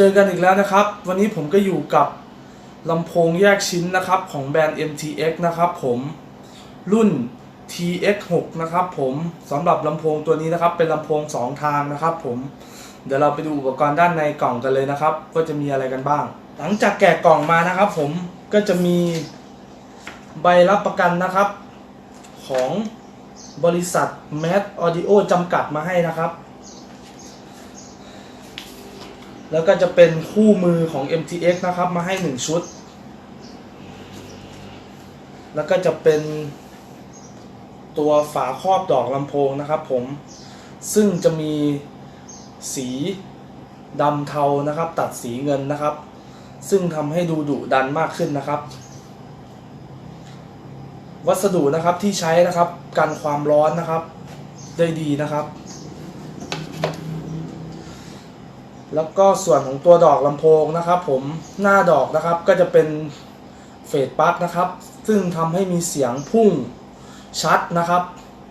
จอกันอีกแล้วนะครับ วันนี้ผมก็อยู่กับลำโพงแยกชิ้นนะครับของแบรนด์ MTX นะครับผมรุ่น TX6 นะครับผมสำหรับลำโพงตัวนี้นะครับ เป็นลำโพง 2 ทางนะครับผมเดี๋ยวเราไปดูอุปกรณ์ด้านในกล่องกันเลยนะครับว่าจะมีอะไรกันบ้าง หลังจากแกะกล่องมานะครับ ผมก็จะมีใบรับประกันนะครับ ของบริษัท Mad Audio จำกัดมาให้นะครับ แล้วก็จะเป็นคู่มือของ MTX นะครับ มาให้ 1 ชุด แล้วก็จะเป็นตัวฝาครอบดอกลำโพงนะครับผม ซึ่งจะมีสีดำเทานะครับ ตัดสีเงินนะครับ ซึ่งทำให้ดูดุดันมากขึ้นนะครับ วัสดุนะครับที่ใช้นะครับ กันความร้อนนะครับ ได้ดีนะครับ แล้วก็ส่วนของตัวดอกลำโพงนะครับ ผมหน้าดอกนะครับก็จะเป็นเฟดปลั๊กนะครับ ซึ่งทำให้มีเสียงพุ่งชัดนะครับ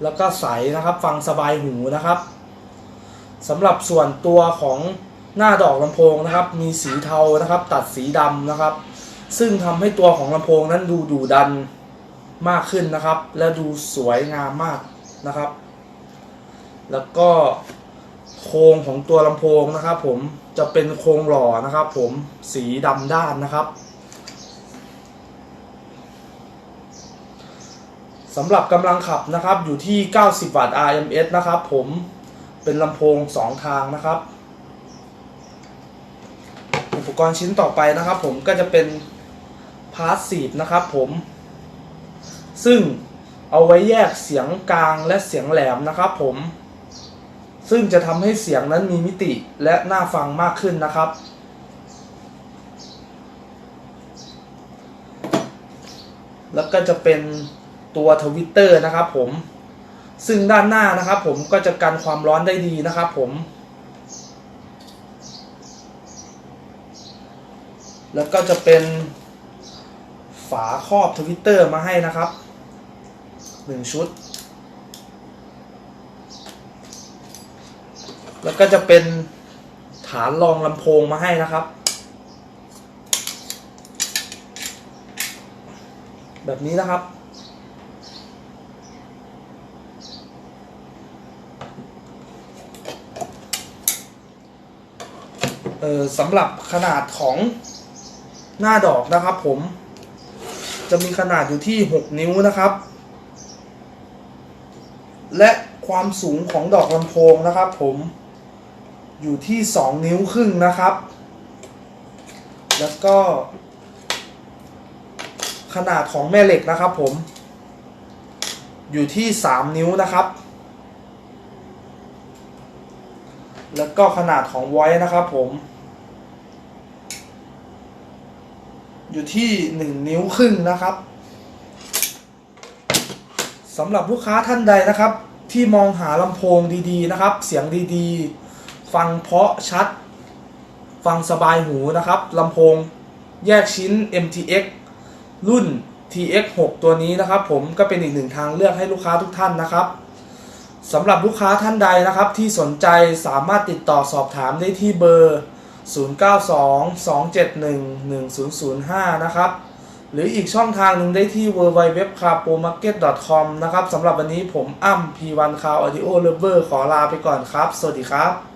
แล้วก็ใสนะครับฟังสบายหูนะครับสำหรับส่วนตัวของหน้าดอกลำโพงนะครับ มีสีเทานะครับ ตัดสีดำนะครับ ซึ่งทำให้ตัวของลำโพงนั้นดูดูดันมากขึ้นนะครับ และดูสวยงามมากนะครับ แล้วก็ โครงของตัวลำโพงนะครับ ผมจะเป็นโครงหล่อนะครับ ผมสีดำด้านนะครับสำหรับกำลังขับนะครับอยู่ที่ 90 วัตต์ RMS นะครับ ผมเป็นลำโพง 2 ทางนะครับ อุปกรณ์ชิ้นต่อไปนะครับ ผมก็จะเป็นพาสซีฟนะครับ ผม ซึ่งเอาไว้แยกเสียงกลางและเสียงแหลมนะครับ ผม ซึ่งจะทำให้เสียงนั้นมีมิติและน่าฟังมากขึ้นนะครับ แล้วก็จะเป็นตัวทวิตเตอร์นะครับผม ซึ่งด้านหน้านะครับผมก็จะกันความร้อนได้ดีนะครับผม แล้วก็จะเป็นฝาครอบทวิตเตอร์มาให้นะครับหนึ่งชุด แล้วก็จะเป็นฐานรองลำโพงมาให้นะครับ แบบนี้นะครับ เออสำหรับขนาดของหน้าดอกนะครับผม จะมีขนาดอยู่ที่ 6 นิ้วนะครับ และความสูงของดอกลำโพงนะครับผม อยู่ที่ 2 นิ้วครึ่งนะครับ แล้วก็ ขนาดของแม่เหล็กนะครับผม อยู่ที่ 3 นิ้วนะครับ แล้วก็ขนาดของไว้นะครับผม อยู่ที่ 1 นิ้วครึ่งนะครับสำหรับลูกค้าท่านใดนะครับ ที่มองหาลำโพงดีๆนะครับ เสียงดีๆ ฟังเพาะชัด ฟังสบายหูนะครับลำโพงแยกชิ้น MTX รุ่น TX6 ตัวนี้นะครับผมก็เป็นอีกหนึ่งทางเลือกให้ลูกค้าทุกท่านนะครับสำหรับลูกค้าท่านใดนะครับที่สนใจสามารถติดต่อสอบถามได้ที่เบอร์ 0922711005 นะครับ หรืออีกช่องทางหนึ่งได้ที่ www.carpomarket.com นะครับสำหรับวันนี้ผมอ้ำ P1 Car Audio Lover ขอลาไปก่อนครับ สวัสดีครับ